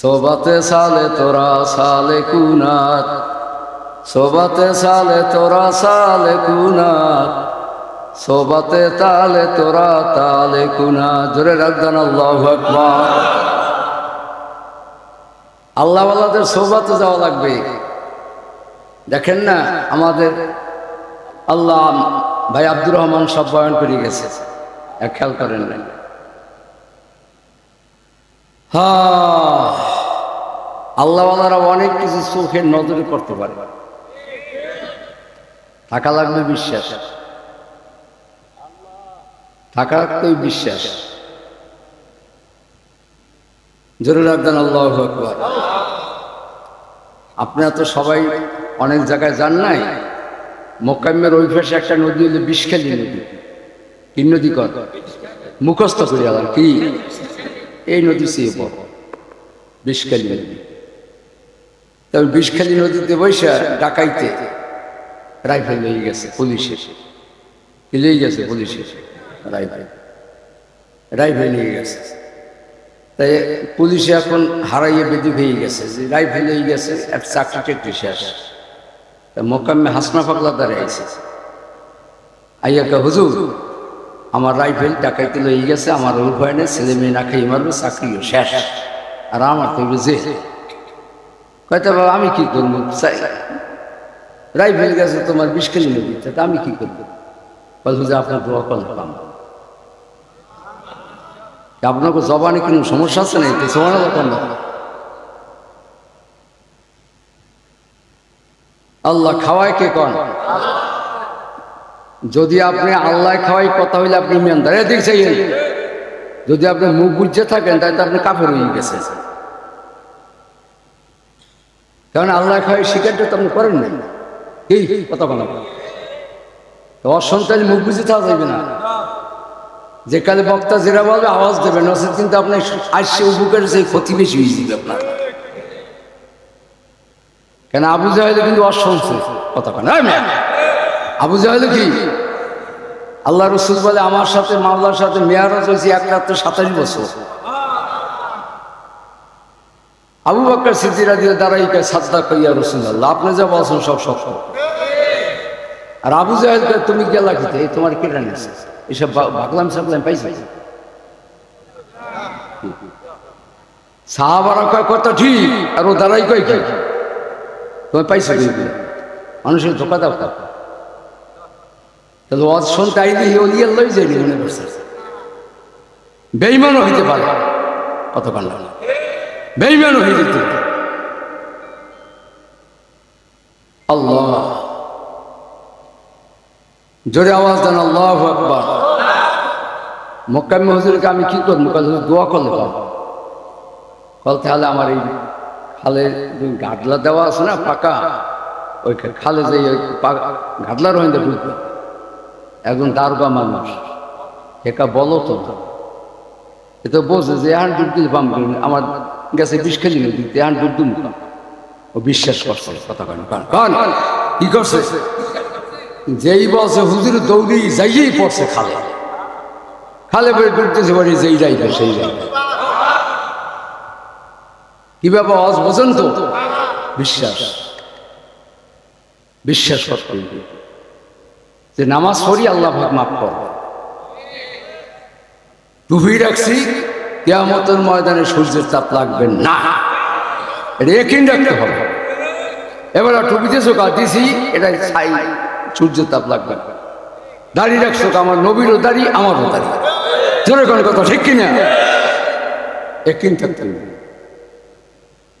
সোবাতে সালে তোরা সালে কুনাত, সোবাতে সালে তোরা সালে কুনাত, সোবাতে তালে তোরা তালে কুনাত। জোরে রাখদান আল্লাহ আকবার। আল্লাহওয়ালাদের সোবাতে যাওয়া লাগবে। দেখেন না, আমাদের আল্লাহ ভাই আব্দুর রহমান সব বয়ান করে গেছে। এক খেয়াল করেন না। আল্লাহওয়ালারা অনেক কিছু চোখের নজরে করতে পারে। থাকা লাগবে বিশ্বাস। থাকা রাখতেই বিশ্বাস। জোরে রাখবেন, আল্লাহ আকবর। আপনারা তো সবাই অনেক জায়গায় যান নাই? মোকাম্মের ওই পাশে একটা নদী হলো বিষখালী নদী। কি নদী কর? মুখস্থ করে আলাম কি? এই নদী সে বড়, বিষখালী নদী। তবে বিষখালী নদীতে বৈশা ডাকাইতে রাইফেল হয়ে গেছে কি লেগে গেছে পুলিশের রাইফেল। রাইফেল নিয়ে গেছে। তাই পুলিশে এখন হারাইয়ে বেদি হয়ে গেছে যে রাইফেল হয়ে গেছে, এক চাকরি টেকরি শেষ মোকাম্মে হাসনা পাগলা দাঁড়িয়ে আছে আইয়াকে হুজুর আমার রাইফেল ডাকাইতে লই গেছে, আমার উপায় নেই, ছেলে মেয়ে না খেয়ে মারবে, চাকরিও শেষ। আর আমার তো যে কয়টা বাবা, আমি কি করব? রাইফেল গেছে তোমার বিষ কেজি নদী তা আমি কি করব? বলব যে আপনার দোয়া করলে পাম। আপনাকে জবানে কোনো সমস্যা আছে না তো সবাই কম আল্লাহ খাওয়ায় কে কন? যদি আপনি আল্লাহ খাওয়াই কথা হইলে আপনি ইমানদার। এদিক চাইয়েন যদি আপনি মুখ বুঝে থাকেন, তাহলে আপনি কাফের হয়ে গেছে কারণ আল্লাহ খাওয়াই শিকারটা তো আপনি করেন না কি? কথা বলা। অসন্তান মুখ বুঝে থাকা যাবে না। যে কালে বক্তা যেটা বলবে, আওয়াজ দেবে। নসে কিন্তু আপনার আসছে উপকার সেই ক্ষতি বেশি হয়ে যাবে আপনার। কেন আবু জাহেলে কিন্তু অসংস কথা কেন আবু জাহেলে কি? আল্লাহ রসুল বলে, আমার সাথে মামলার সাথে মেয়ারা চলছে এক রাত্রে সাতাশ বছর। আবু বাক্কার সিদ্দিরা দিয়ে দাঁড়াই সাদ্দা কইয়া রসুল আল্লাহ আপনি যা বলছেন সব সব আর আবু জাহেলকে তুমি গেলা খেতে এই তোমার কেটে নিয়েছে এসব ভাগলাম সাগলাম পাইছি? সাহাবারা কয়, কথা ঠিক। আর ও দাঁড়াই কয়, কি? তুমি পাইছো মানুষের ধোকা দাও তাহলে অজ শুনতে আইলে ওলিয়ার লই যায়নি মনে করছে বেইমানও হইতে পারে। কত কান্না বেইমানও পারে। আল্লাহ। জোরে আওয়াজ দেন, আল্লাহ আকবার। মক্কামি হজুরকে আমি কি করব? কাল দোয়া করলে পাবো। কল তাহলে আমার এই খালে গাডলা দেওয়া আছে না, পাকা ওই খালে যে পা- রহিন্দা ঢুকবে। একজন দারোগা মানুষ। একা বলো তো। এ তো বোঝে যে এখন ডুব দিলে পাম আমার গেছে বিষ খেলি নদী এখন ডুব দুম ও বিশ্বাস করছে, কথা কান কি করছে? যেই বলছে, হুজুর, দৌড়ি যাইয়েই পড়ছে খালে। খালে পরে ডুবতেছে বাড়ি যেই যাইবে, সেই যাইবে। কি ব্যাপার আজ বোঝেন তো? বিশ্বাস। বিশ্বাস করতে। যে নামাজ পড়ি আল্লাহ ভাগ মাফ কর। টুপি রাখছি, কেয়ামতের ময়দানে সূর্যের তাপ লাগবে না। এটা রাখতে হবে। এবার টুপিতে চোখা দিছি এটা ছাই, সূর্যের তাপ লাগবে দাড়ি রাখছো আমার নবীরও দাড়ি, আমারও দাড়ি। জোরে কোনো কথা, ঠিক কিনা? একিন থাকতে হবে।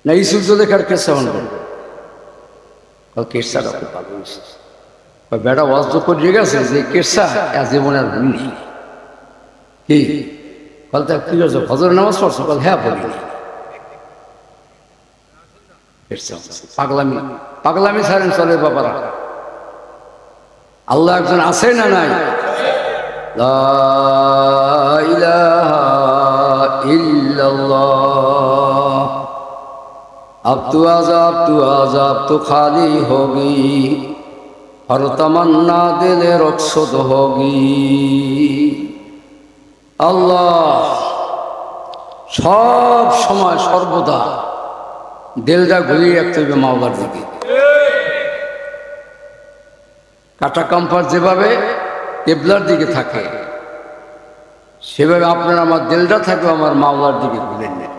না, এই সূর্য দেখার কেসা মনে করবে কেসা বেটা, ওয়াজ তো করে গেছে যে, কেসা জীবন আর ভুলি কি? বলতে কি করছ? ফজর নামাজ পড়ছো? বল হ্যাঁ পড়ি। পাগলামি পাগলামি সারেন চলে বাবারা। আল্লাহ একজন আছে না নাই? আব্দু তু আজাব তু আজাব তো খালি হবি। हर तमन्ना दिल रक्षद होगी আল্লাহ সব সময় সর্বদা দেলটা ঘুরিয়ে রাখতে হবে মাওলার দিকে কাটা কাম্পার যেভাবে কেবলার দিকে থাকে সেভাবে আপনার আমার দেলটা থাকবে আমার মাওলার দিকে ঘুরে নেন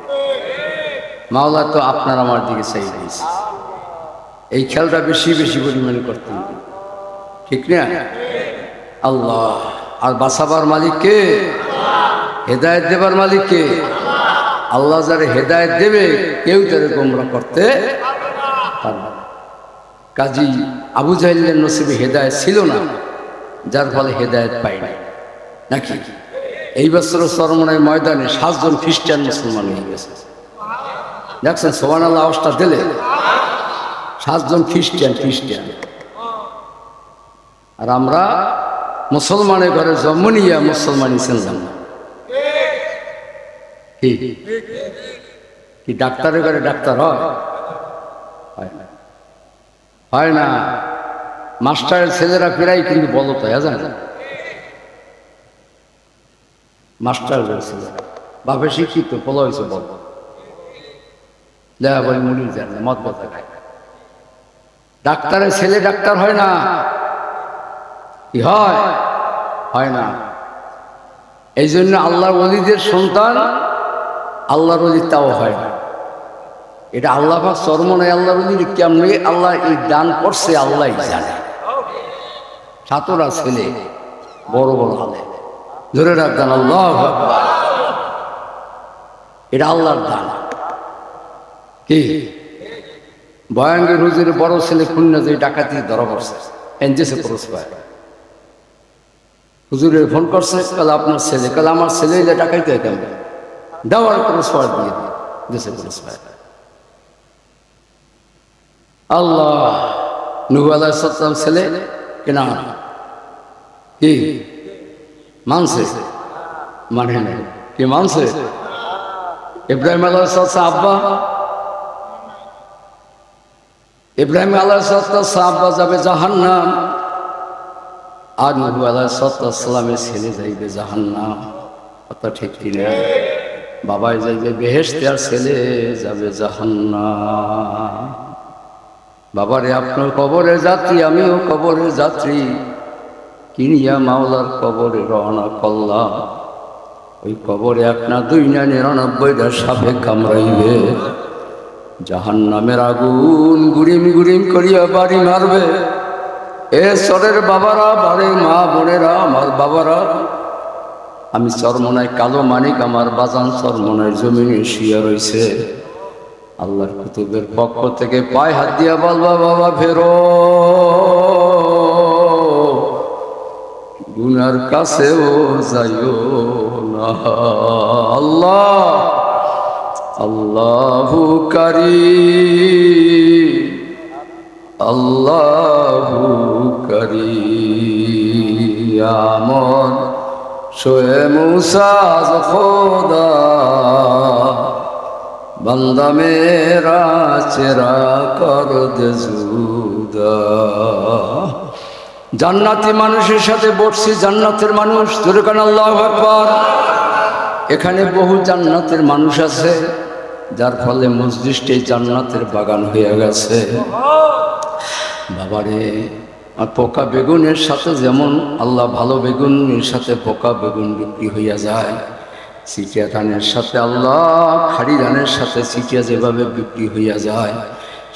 মাওলা তো আপনার আমার দিকে চাই দিয়েছে এই খেয়ালটা বেশি বেশি পরিমাণে করতে হবে ঠিক না? আল্লাহ। আর বাঁচাবার মালিক কে? হেদায়ত দেবার মালিক কে? আল্লাহ যারা হেদায়ত দেবে, কেউ তাদের গোমরা করতে পারবে কাজী আবু জাহিলের নসিবে হেদায়ত ছিল না, যার ফলে হেদায়ত পাই নাই। নাকি? এই বছর সরমনের ময়দানে সাতজন খ্রিস্টান মুসলমান হয়ে গেছে। দেখছেন সোহান আল্লাহ আওয়াজটা দিলে? সাতজন খ্রিস্টান খ্রিস্টান। আর আমরা মুসলমানের ঘরে জন্ম নিয়ে মুসলমানই ছিলাম না কি ডাক্তারের ঘরে ডাক্তার হয়? হয়। না। মাস্টারের ছেলেরা ফেরাই কিন্তু বলো তো হ্যাঁ জানেন মাস্টার বাপে শিক্ষিত, বলো হয়েছে বল। দেখা বলে মুড়ি যান না, মদ কথা খায়। ডাক্তারের ছেলে ডাক্তার হয় না। কি হয়? হয়। না। এই জন্য আল্লাহর অলিদের সন্তান আল্লাহর অলি তাও হয় না। এটা আল্লাহ চর্ম নয় আল্লাহর অলির কেমনি আল্লাহ এই দান করছে আল্লাহ জানে। ছাত্ররা ছেলে বড় বড় আলে ধরে রাখতেন আল্লাহ এটা আল্লাহর দান। কি? ভয়ঙ্কর হুজুরের বড় ছেলে খুলনা যে ডাকাতি ধরা পড়ছে এনজেসে খরচ পায় হুজুরের ফোন করছে, কাল আপনার ছেলে, কাল আমার ছেলে এলে ডাকাইতে কেমন? দেওয়ার পাওয়ার দিয়ে দিয়ে দেশে পায় আল্লাহ নুহু আলাহ সাল্লাম ছেলে কেনা কি? মানছে? মানে নাই। কি মানছে? ইব্রাহিম আল্লাহ আব্বা? ইব্রাহিম আল্লাহ আব্বা যাবে জাহান্নাম। আর নবু আল্লাহ সাল্লামের ছেলে যাইবে জাহান্নাম। কত ঠিক কিনা? বাবাই যাইবে বেহেস্তে আর ছেলে যাবে জাহান্নাম। বাবারে, আপনার কবরের যাত্রী, আমিও কবরের যাত্রী। কিনিয়া মাওলার কবরে রওনা করলাম। ওই কবরে আপনার দুই না নিরানব্বইটা সাপে কামড়াইবে। জাহান নামের আগুন গুড়িম গুড়িম করিয়া বাড়ি মারবে। এ সরের বাবারা বাড়ির মা বোনেরা, আমার বাবারা, আমি চরমনায় কালো মানিক, আমার বাজান চরমনায় জমিনে শুয়ে রয়েছে আল্লাহর কুতুবের পক্ষ থেকে পায়ে হাত দিয়া বলবা বাবা ফেরো। গুনার কাছেও যাইও না। আল্লাহ, আল্লাহু কারি আল্লাহু কারি আমন শোয়ে মুসাজ খোদা, বন্দা মেরা চেরা কর দে জান্নাতি মানুষের সাথে বসছি, জান্নাতের মানুষ দুর্গান আল্লাহ এখানে বহু জান্নাতের মানুষ আছে, যার ফলে মসজিদে জান্নাতের বাগান হয়ে গেছে। বাবারে আর পোকা বেগুনের সাথে যেমন আল্লাহ ভালো বেগুনের সাথে পোকা বেগুন বিক্রি হইয়া যায়, চিটিয়া ধানের সাথে আল্লাহ, খাড়ি ধানের সাথে চিটিয়া যেভাবে বিক্রি হইয়া যায়,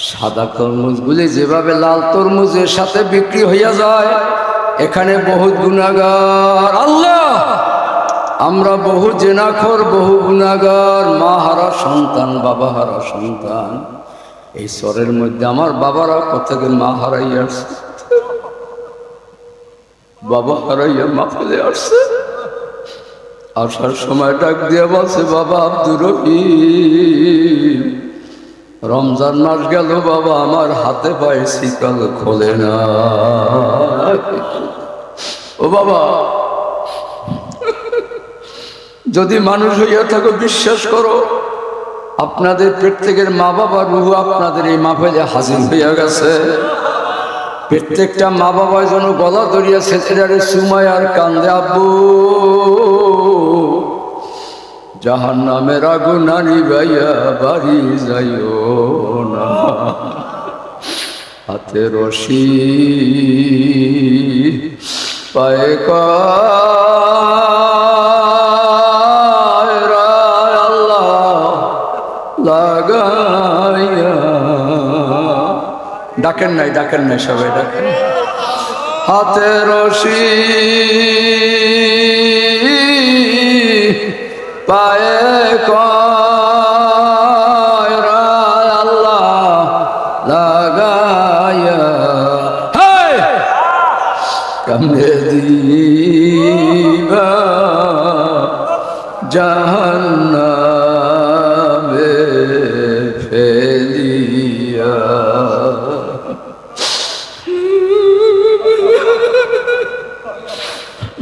সাদা তরমুজগুলি যেভাবে লাল তরমুজের সাথে বিক্রি হইয়া যায়, এখানে বহুত গুণাগার আল্লাহ! আমরা বহু জেনাখর, বহু গুণাগার মা হারা সন্তান, বাবা হারা সন্তান, এই স্বরের মধ্যে আমার বাবারা কোথাকে মা হারাইয়া বাবা হারাইয়া মা ফেলে আসছে। আসার সময় ডাক দিয়ে বলছে, বাবা আব্দুর রমজান মাস গেল বাবা, আমার হাতে পায়ে শীতল খোলে না। ও বাবা, যদি মানুষ হইয়া থাকো, বিশ্বাস করো, আপনাদের প্রত্যেকের মা বাবা রুহু আপনাদের এই মাহফিলে হাজির হইয়া গেছে। প্রত্যেকটা মা বাবা যেন গলা ধরিয়া ছেলেটারে সুমায় আর কান্দে, আব্বু জাহান নামের আগুন আনি ভাইয়া বাড়ি যাইও না। হাতে রশি, পায়ে কায়রা ডাকেন নাই ডাকেন নাই সবাই ডাকেন হাতে রশি পায়ে কয়রা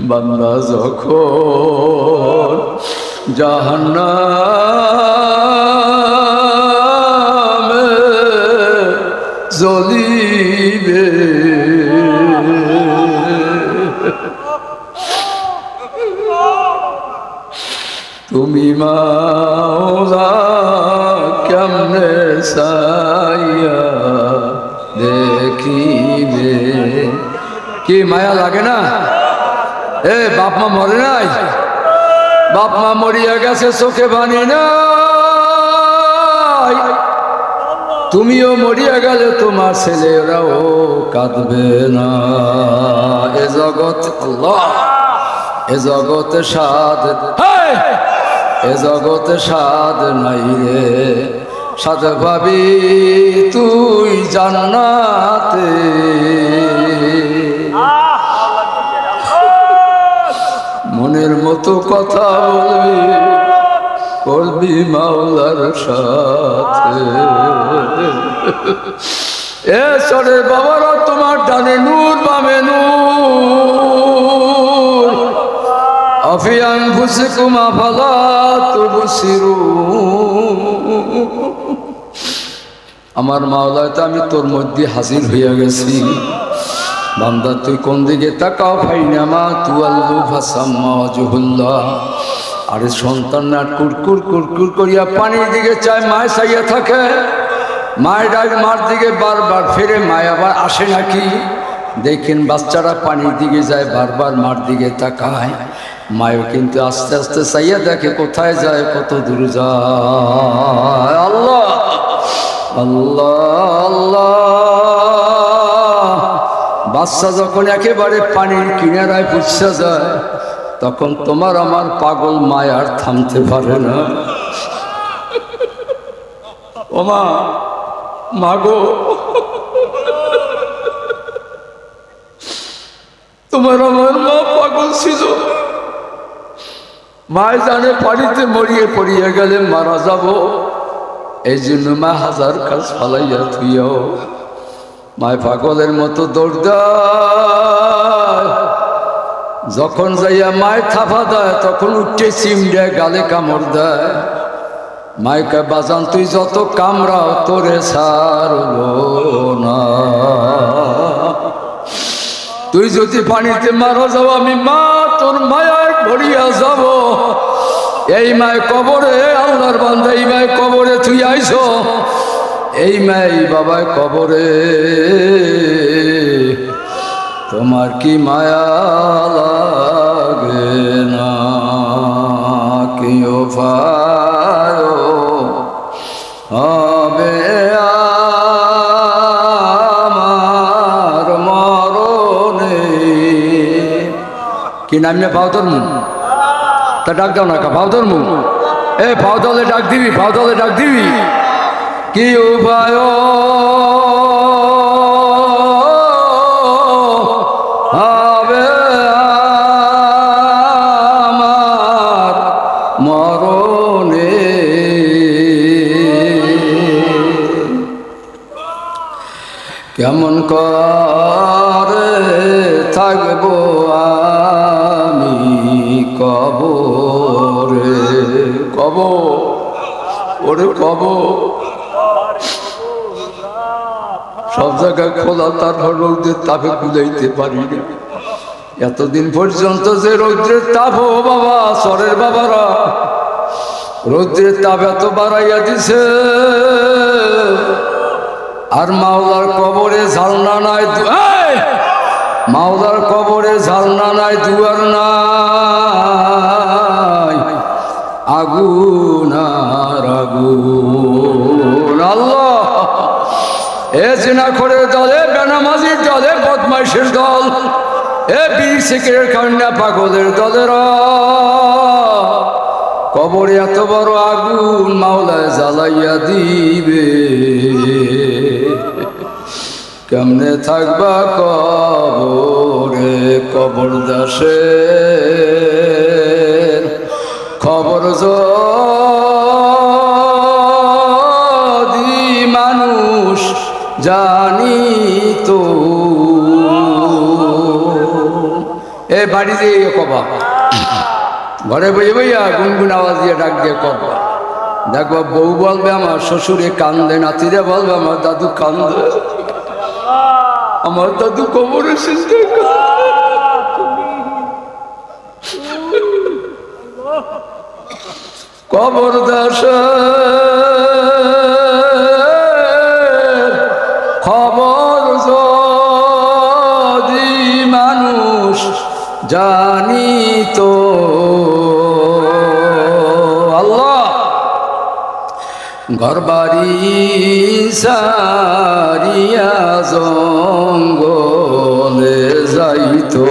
বান্দা যখন জাহান্নামে জ্বলিবে। তুমি মাওলা কেমনে সাইয়া দেখিবে? কি মায়া লাগে না? এ, বাপ মা মরে নাই? বাপ মা মরিয়া গেছে, চোখে বানি নাই। তুমিও মরিয়া গেলে তোমার ছেলেরাও কাঁদবে না। এ জগৎ আল্লাহ, এ জগতে সাদ! এ জগতে সাদ নাই রে। সাদ ভাবি তুই জান্নাতে। মনের মতো কথা বলবি, করবি মাওলার সাথে। এ সরে বাবারা, তোমার ডানে নূর, বামে নূর। অফিয়ান ফুসে কুমা ফালা তুবসিরু আমার মাওলায় তো আমি তোর মধ্যে হাজির হইয়া গেছি। বান্দা, তুই কোন দিকে তাকাও ফাইনামা তু আল্লু ভাসাম্মা জহুল্লাহ আরে সন্তান না কুরকুর কুরকুর করিয়া পানির দিকে চায়, মায় চাইয়া থাকে। মায়ের ডাক মার দিকে বারবার ফিরে, মায় আবার আসে নাকি? দেখেন বাচ্চারা পানির দিকে যায়, বারবার মার দিকে তাকায়। মায়ও কিন্তু আস্তে আস্তে চাইয়া দেখে, কোথায় যায়, কত দূর যায়। আল্লাহ আল্লাহ আল্লাহ। বাচ্চা যখন একেবারে পানির কিনারায় পুষা যায়, তখন তোমার আমার পাগল মায়ার থামতে পারে না। ওমা মাগো তোমার আমার মা পাগল ছিল। মায় জানে পানিতে মরিয়ে পড়িয়ে গেলে মারা যাব। এই জন্য মা হাজার কাজ ফালাইয়া থুইয়াও। মায় পাগলের মতো দৌড় যখন যাইয়া মায় থাপা দেয়, তখন উঠে চিম দেয়, গালে কামড় দেয়। মাইকা বাজান, তুই যত কামড়াও, তোরে সারলো না। তুই যদি পানিতে মারা যাও, আমি মা, তোর মায়ায় ভরিয়া যাব। এই মায় কবরে, আল্লাহর বান্ধা এই মায় কবরে তুই আইস। এই মাই বাবায় কবরে। তোমার কি মায়া লাগে না? কেউ ফায় হবে আমার মরণে। কি নাম নিয়ে পাও তোর মুখ তা ডাক দাও না কা পাও তোর মুখ এ পাও ডাক দিবি পাও ডাক দিবি। কি উপায়? হবে আমার মরণে। কেমন করে থাকব আমি কবরে? কব ওরে কব সব জায়গায় খোলা তার রৌদ্রের তাপে বুঝাইতে পারি না। এতদিন পর্যন্ত যে রৌদ্রের তাপ, ও বাবা সরের বাবারা, রৌদ্রের তাপ এত বাড়াইয়া দিছে। আর মাওলার কবরে ঝালনা নাই! মাওলার কবরে ঝালনা নাই, দুয়ার নাই। আগুন আর আগুন। এ জিনা করে দলে বেনামাজির দলে বদমাইশের দল। এ বীর সিকের কন্যা পাগলের দলের। কবরে এত বড় আগুন মাওলায় জ্বালাইয়া দিবে। কেমনে থাকবা কবরে, কবর দাসে খবর যদি জানি তো। এ বাড়ি দিয়ে কবা। ঘরে বই বইয়া গুনগুন আওয়াজ দিয়ে ডাক দিয়ে কবা। দেখবা বউ বলবে আমার শ্বশুরে কান্দে, নাতিরে বলবে আমার দাদু কান্দে। আমার দাদু কবরে সিস্টে কবর দাস জানি তো। আল্লাহ। ঘরবাড়ি সারিয়া জঙ্গলে যাইতো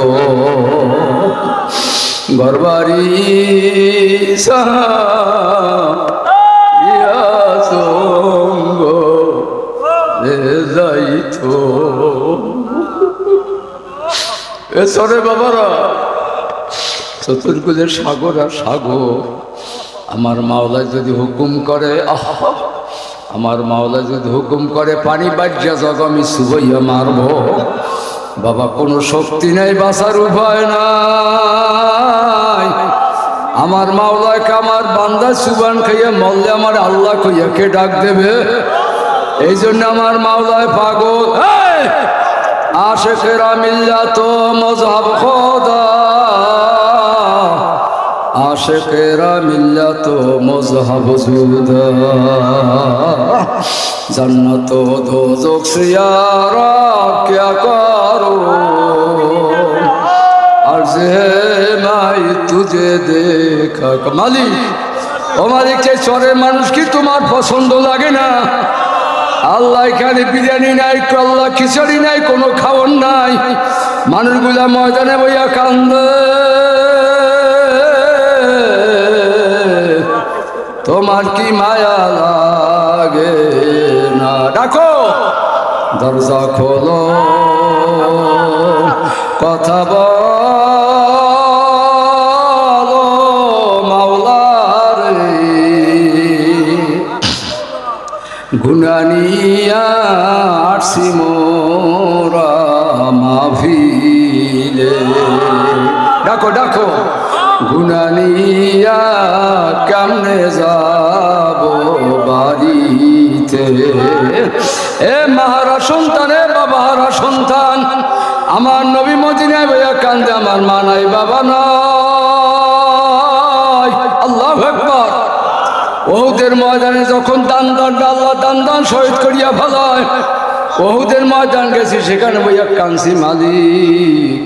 সারিয়া জঙ্গলে সরে বাবারা চতুর্কুলের সাগর আর সাগর, আমার মাওলা যদি হুকুম করে আমার মাওলা যদি হুকুম করে, পানি বাজ্যা জগ আমি সুবইয়া মারব, বাবা, কোনো শক্তি নেই, বাঁচার উপায় নাই আমার মাওলাকে আমার বান্দা সুবান খাইয়া মল্লে আমার আল্লাহ কইয়া কে ডাক দেবে এই জন্য আমার মাওলায় পাগল! আশেকেরা মিল্লাত মজহব খোদা। আশেকেরা মিল্লাত মজহব জুদা জন্নত দোজক সিয়ারা ক্যা করো। আর যে নাই তুজে দেখা। মালিক, ও মালিক চরের মানুষ কি তোমার পছন্দ লাগে না? আল্লাহ এখানে বিরিয়ানি নাই, আল্লাহ খিচুড়ি নাই, কোনো খাওয়ার নাই। মানুষগুলা ময়দানে বইয়া কান্দে। তোমার কি মায়া লাগে না? ডাকো। দরজা খোলো। কথা বলো। আসি মোরা মাভিলে ডাকো ডাকো। গুনানিয়া কেমনে যাব বাড়িতে? এ মাহারা সন্তান বাবাহারা সন্তান, আমার নবী মদিনায় বইয়া কান্দে, আমার মা নাই, বাবা নাই। বহুদের ময়দানে যখন দান দান, আল্লাহ দান দান শহীদ করিয়া ফেলায়, বহুদের ময়দান গেছি, সেখানে বইয়া কানসি মালিক।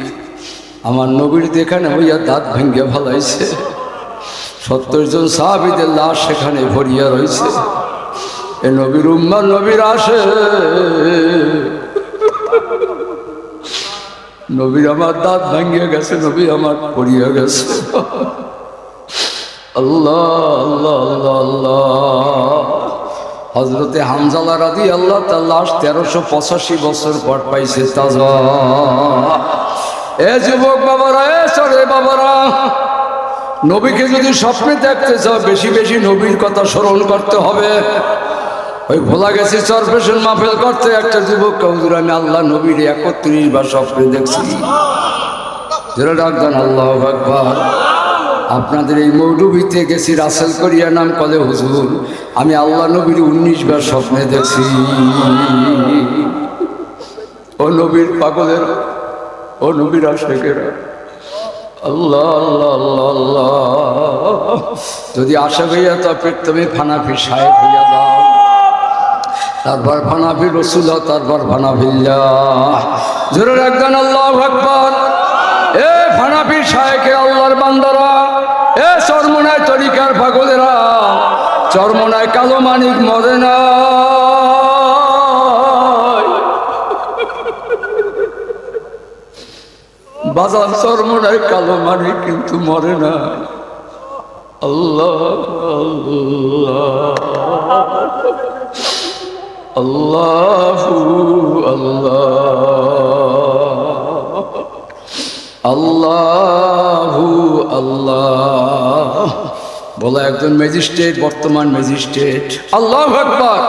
আমার নবীর দেখানে বইয়া দাঁত ভেঙ্গে ফেলাইছে। সত্তর জন সাহাবিদের লাশ সেখানে ভরিয়া রয়েছে এ নবীর উম্মা নবীর আসে। নবীর আমার দাঁত ভাঙ্গিয়া গেছে, নবী আমার পড়িয়া গেছে। হজরতে হামজালা রাদি আল্লাহ। তার লাশ তেরোশো পঁচাশি বছর পর পাইছে তাজা। এ যুবক বাবারা, এ চলে বাবারা, নবীকে যদি স্বপ্নে দেখতে চাও, বেশি বেশি নবীর কথা স্মরণ করতে হবে। ওই ভোলা গেছি চরপেশন মাফেল করতে, একটা যুবক হুজুর, আমি আল্লাহ নবীর একত্রিশ বার স্বপ্নে দেখছি। যেটা ডাকদান আল্লাহ আকবার। আপনাদের এই মৌডুবিতে গেছি রাসেল করিয়া নাম কলে, হুজুর, আমি আল্লাহ নবীর উনিশ বার স্বপ্নে দেখছি। ও নবীর পাগলের, ও নবীর আশেকেরা, আল্লাহ আল্লাহ আল্লাহ আল্লাহ। যদি আশা হইয়া তবে তুমি ফানাফি সাহেব হইয়া দাও তারপর ফানাফি রসুল, তারপর ফানাফিল্লাহ। জোরে রাখবেন, আল্লাহ আকবর। এ ফানাফি সাহেকে চরমনায় কালো মানিক মরে না বাজার চরমনায় কালো মানিক কিন্তু মরে না আল্লাহ আল্লাহ আল্লাহ, আল্লাহু, আল্লাহ। বলা একজন ম্যাজিস্ট্রেট, বর্তমান ম্যাজিস্ট্রেট। আল্লাহ আকবার।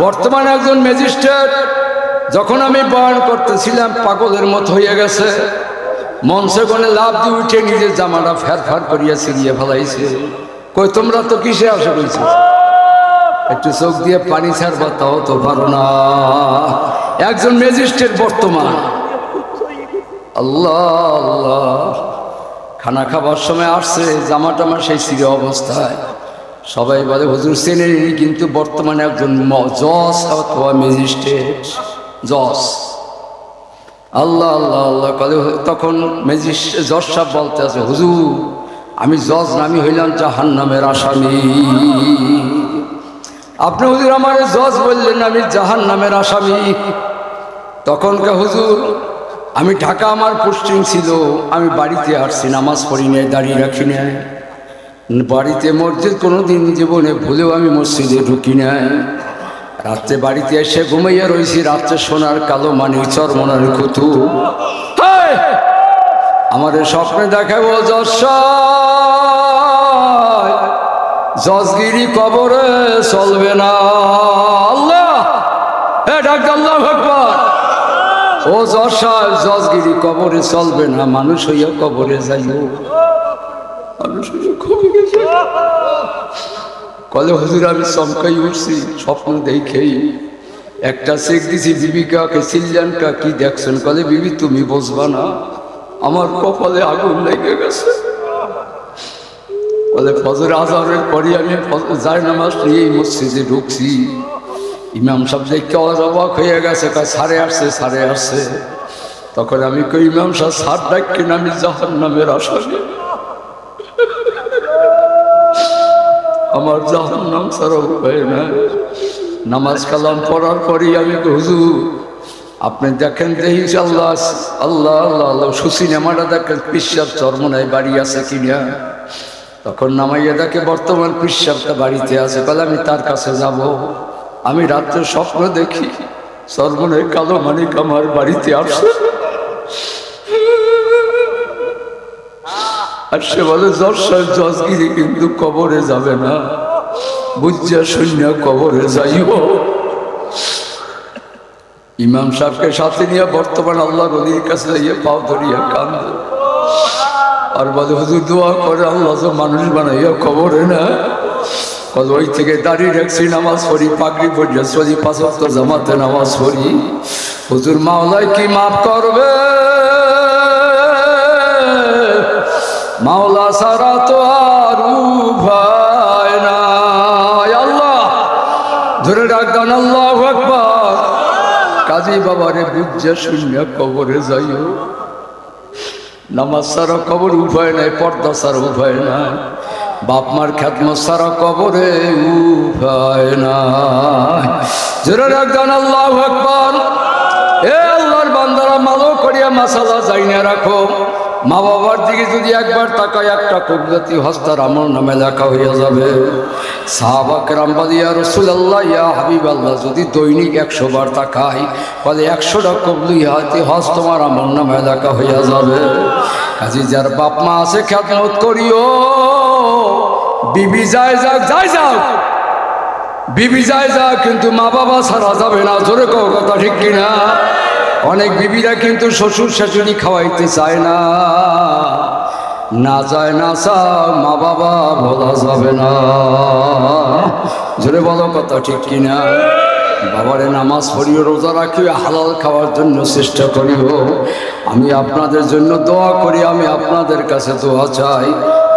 বর্তমান একজন ম্যাজিস্ট্রেট, যখন আমি বয়ান করতেছিলাম, পাগলের মতো হয়ে গেছে। মঞ্চে গনে লাভ দিয়ে উঠে নিজের জামাটা ফের ফের করিয়া ছিড়িয়ে ফেলাইছে। কই, তোমরা তো কিসে আসে কইছো? একটু চোখ দিয়ে পানি ছাড়বা, তাও তো পারো না। একজন ম্যাজিস্ট্রেট বর্তমান। আল্লাহ আল্লাহ। খানা খাবার সময় আসছে জামা টামা সেই সিরে অবস্থায়। সবাই বলে, হুজুর চেনেনি কিন্তু বর্তমানে একজন জজ অথবা ম্যাজিস্ট্রেট। জজ। আল্লাহ আল্লাহ আল্লাহ কলে তখন ম্যাজিস্ট্রেট জজ সাহেব বলতে আছে, হুজুর, আমি জজ নামি হইলাম জাহান নামের আসামি। আপনি হুজুর আমার জজ বললেন আমি জাহান নামের আসামি তখনকার হুজুর আমি ঢাকা আমার পোস্টিং ছিল আমি বাড়িতে আসছি নামাজ পড়ি নাই দাঁড়িয়ে রাখি নাই। বাড়িতে মসজিদ কোনো দিন জীবনে ভুলেও আমি মসজিদে ঢুকি নাই। রাত্রে বাড়িতে এসে ঘুমাইয়া রয়েছি রাত্রে সোনার কালো মানিক চরমনার কুতু। এ স্বপ্নে দেখাবো যশায় জজগিরি কবরে চলবে না। আল্লাহ! হে ডাক্তার আল্লাহ ভগবান ও যশায় জজগিরি কবরে চলবে না, মানুষ হইয়া কবরে কবরে কলে হুজুর, আমি চমকাই উঠছি, স্বপ্ন দেখেই। একটা চেক দিছি বিবিকাকে সিলিয়ানটা কি দেখছেন কলে, বিবি, তুমি বসবা না, আমার কপালে আগুন লেগে গেছে। বলে ফজর আজারের পরে আমি যাই নামাজ নিয়ে মসজিদে ঢুকছি। ইমাম সাহেব দেখে অবাক হয়ে গেছে কা সারে আসছে সারে আসছে। তখন আমি কই, ইমাম সাহেব, সার ডাকেন আমি জাহান নামের আসামি আমার জাহান নাম ছাড়া উপায় না নামাজ কালাম পড়ার পরেই আমি হুজুর, আপনি দেখেন দেখি আল্লাহ আল্লাহ আল্লাহ আল্লাহ সুসিনেমাটা দেখেন পিসার চর্মনায় বাড়ি আছে কিনা তখন নামাইয়া দেখে বর্তমান পিসাবটা বাড়িতে আছে। বলে আমি তার কাছে যাব। আমি রাত্রে স্বপ্ন দেখি সর্বনের কালো মানিক আমার বাড়িতে আসে। আর সে বলে যশোর জজগিরি কিন্তু কবরে যাবে না। বুঝা শূন্য কবরে যাইব ইমাম সাহেবকে সাথে নিয়ে বর্তমান আল্লাহ নদীর কাছে যাইয়ে পাও ধরিয়া কান্দ। আর বলে, হুজুর, দোয়া করে আল্লাহ মানুষ বানাইয়া খবরে না ওই থেকে দাঁড়িয়ে রাখছি নামাজ পড়ি, পাগড়ি পড়িয়া চলি পাঁচত্ব জামাতে নামাজ পড়ি। হুজুর মাওলায় কি মাফ করবে? মাওলা সারা তো আর নাই। আল্লাহ, ধরে রাখদান আল্লাহ আকবার। কাজী বাবারে বুঝা শূন্য কবরে যাইও। নামাজ সারা কবর উভয় নাই, পর্দা সারা উভয় নাই। বাপ মার খ্যাতমত সারা কবরে উভয় নাই। জোরে রাখদান আল্লাহ আকবার। এ আল্লাহর বান্দারা মালো করিয়া মাসালা যাই না রাখো। মা বাবার দিকে যদি একবার তাকায় একটা কবজাতি হস্তার আমল নামে লেখা হইয়া যাবে। সাহাবাক রামবাদিয়া রসুল আল্লাহ ইয়া হাবিব আল্লাহ যদি দৈনিক একশো বার তাকাই, বলে একশোটা কবলি হাতে হস তোমার আমল নামে লেখা হইয়া যাবে। কাজে যার বাপ মা আছে, খ্যাতমত করিও। বিবি যায় যাক যাই যাও বিবি যায় যা, কিন্তু মা বাবা ছাড়া যাবে না। জোরে কও কথা ঠিক কিনা? অনেক বিবিরা কিন্তু শ্বশুর শাশুড়ি খাওয়াইতে চায় না। না যায় না চাও মা বাবা বলা যাবে না। জোরে বলো কথা ঠিক কিনা? বাবারে নামাজ পড়িও, রোজা রাখিও, হালাল খাওয়ার জন্য চেষ্টা করিও। আমি আপনাদের জন্য দোয়া করি, আমি আপনাদের কাছে দোয়া চাই।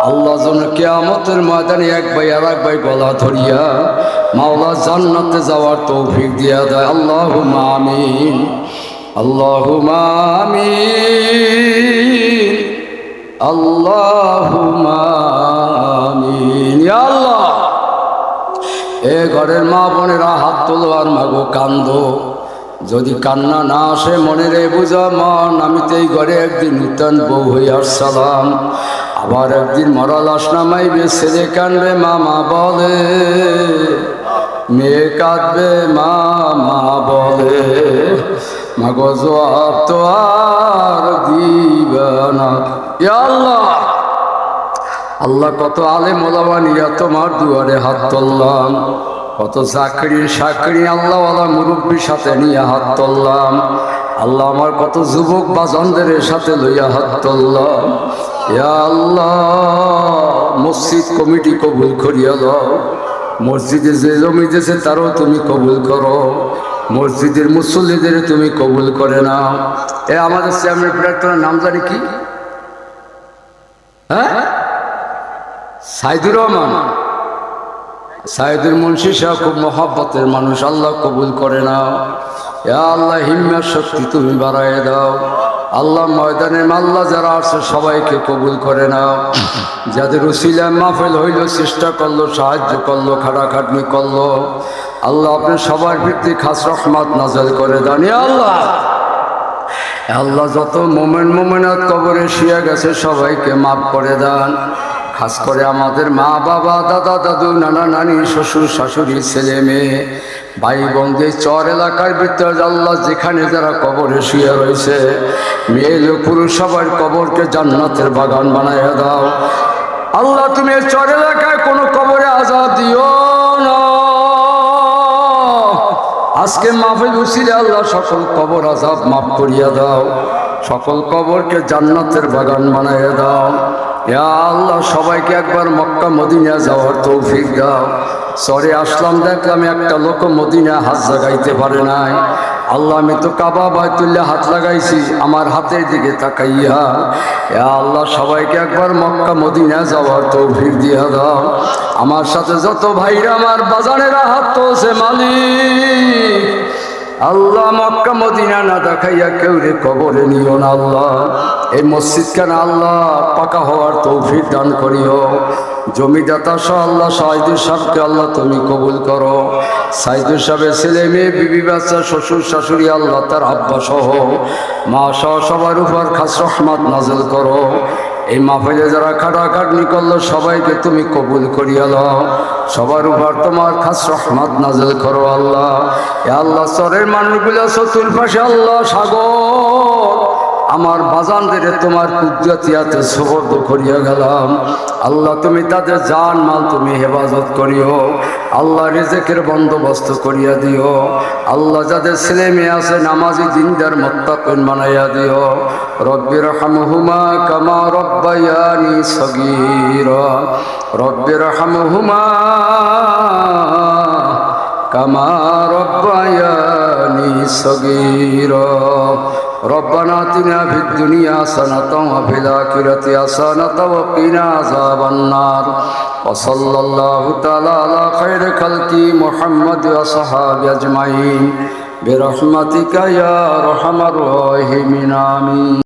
আল্লাহ যেন কেয়ামতের ময়দানে এক ভাই আর এক ভাই গলা ধরিয়া মাওলা জান্নাতে যাওয়ার তৌফিক দিয়া দেয়। আল্লাহ আমিন। আল্লাহ আমিন। আল্লাহ আমিন। আল্লাহ। এ ঘরের মা বোনেরা হাত তোলো আর মাগো কান্দ। যদি কান্না না আসে মনে রে বুঝা মন আমি তো এই ঘরে একদিন নূতন বউ হইয়ার সালাম। আবার একদিন মরা লাশ নামাইবে ছেলে কানবে, মামা বলে। মেয়ে কাঁদবে মা মা বলে। মাগো জবাব তো আর দিবে না। আল্লাহ! আল্লাহ কত আলে মোলামা নিয়া তোমার দুয়ারে হাত তুললাম। কত চাকরি সাকরি আল্লাহওয়ালা মুরব্বীর সাথে নিয়ে হাত তুললাম। আল্লাহ আমার কত যুবক বাজনদের সাথে লইয়া হাত তুললাম ইয়া আল্লাহ, মসজিদ কমিটি কবুল করিয়া দাও মসজিদে যে জমি দিয়েছে তারও তুমি কবুল করো। মসজিদের মুসল্লিদের তুমি কবুল করে না এ আমাদের চেয়ারম্যান প্রার্থনার নাম জানি কি? হ্যাঁ? সাইদুর রহমান। সাইদুর মুন্সি শাহ খুব মহাব্বতের মানুষ, আল্লাহ কবুল করে এ আল্লাহ হিম্মার শক্তি তুমি বাড়ায় দাও। আল্লাহ ময়দানে মাল্লা যারা আছে, সবাইকে কবুল করে নাও। যাদের উসিলা মাহফিল হইল, চেষ্টা করল, সাহায্য করল, খাটাখাটনি করল, আল্লাহ আপনি সবার ভিত্তি খাস রহমাত নাজল করে দেন আল্লাহ আল্লাহ, যত মোমেন মোমেনাত কবরে শুয়ে গেছে, সবাইকে মাফ করে দেন খাস করে আমাদের মা বাবা দাদা, দাদু, নানা, নানি, শ্বশুর, শাশুড়ি, ছেলে, মেয়ে ভাই বোনদের চর এলাকার ভিতরে আল্লাহ যেখানে যারা কবরে শুয়ে রয়েছে, মেয়ে পুরুষ সবার কবরকে জান্নাতের বাগান বানাইয়া দাও। আল্লাহ, তুমি চর এলাকায় কোনো কবরে আজাদ দিও না। আজকে মাহফিল উসিলে আল্লাহ সকল কবর আজাব মাফ করিয়া দাও। সকল কবরকে জান্নাতের বাগান বানাইয়া দাও। আল্লাহ, সবাইকে একবার মক্কা মদিনা যাওয়ার তৌফিক দাও। সরে আসলাম, দেখলাম একটা লোক মদিনা হাত জাগাইতে পারে নাই। আল্লাহ, আমি তো কাবা বাইতুল্লাহ হাত লাগাইছি, আমার হাতের দিকে তাকাইয়া। ইয়া আল্লাহ, সবাইকে একবার মক্কা মদিনা যাওয়ার তৌফিক দিয়া দাও। আমার সাথে যত ভাইরা, আমার বাজারেরা হাত তোলছে মালিক। আল্লাহ মক্কা মদিনা না দেখাইয়া কেউ রে কবরে নিও না আল্লাহ। এই মসজিদ কেন আল্লাহ? পাকা হওয়ার তৌফিক দান করিও। জমিদাতা সহ আল্লাহ, সাইদুর সাহেবকে আল্লাহ তুমি কবুল করো। সাইদুর সাহেবের ছেলে, মেয়ে, বিবি, বাচ্চা, শ্বশুর, শাশুড়ি আল্লাহ তার আব্বা সহ মা সহ সবার উপর খাস রহমাত নাজল করো। এই মাহফিলে যারা খাটাখাটনি করল, সবাইকে তুমি কবুল করিয়া লও। সবার উপর তোমার খাস রহমত নাজল করো আল্লাহ। আল্লাহ সরের মানুষগুলো চতুর্পাশে আল্লাহ সাগর। আমার বাজানদের তোমার কুদরতিয়াতে সুবর্দ করিয়া গেলাম। আল্লাহ, তুমি তাদের জান, মাল তুমি হেফাজত করিও। আল্লাহ, রেজেকের বন্দোবস্ত করিয়া দিও। আল্লাহ, যাদের ছেলে মেয়ে আছে, নামাজি দিনদার মত্তাকুন বানাইয়া দিও। রব্বির হামহুমা কামা রব্বায়ানি সগীর। রব্বির হামহুমা কামা রব্বায়ানি সগীর। ربنا اتنا في الدنيا حسنة وفي الآخرة حسنة وقنا عذاب النار وصلى الله تعالى على خير خلق محمد وصحابه أجمعين برحمتك يا أرحم الراحمين آمين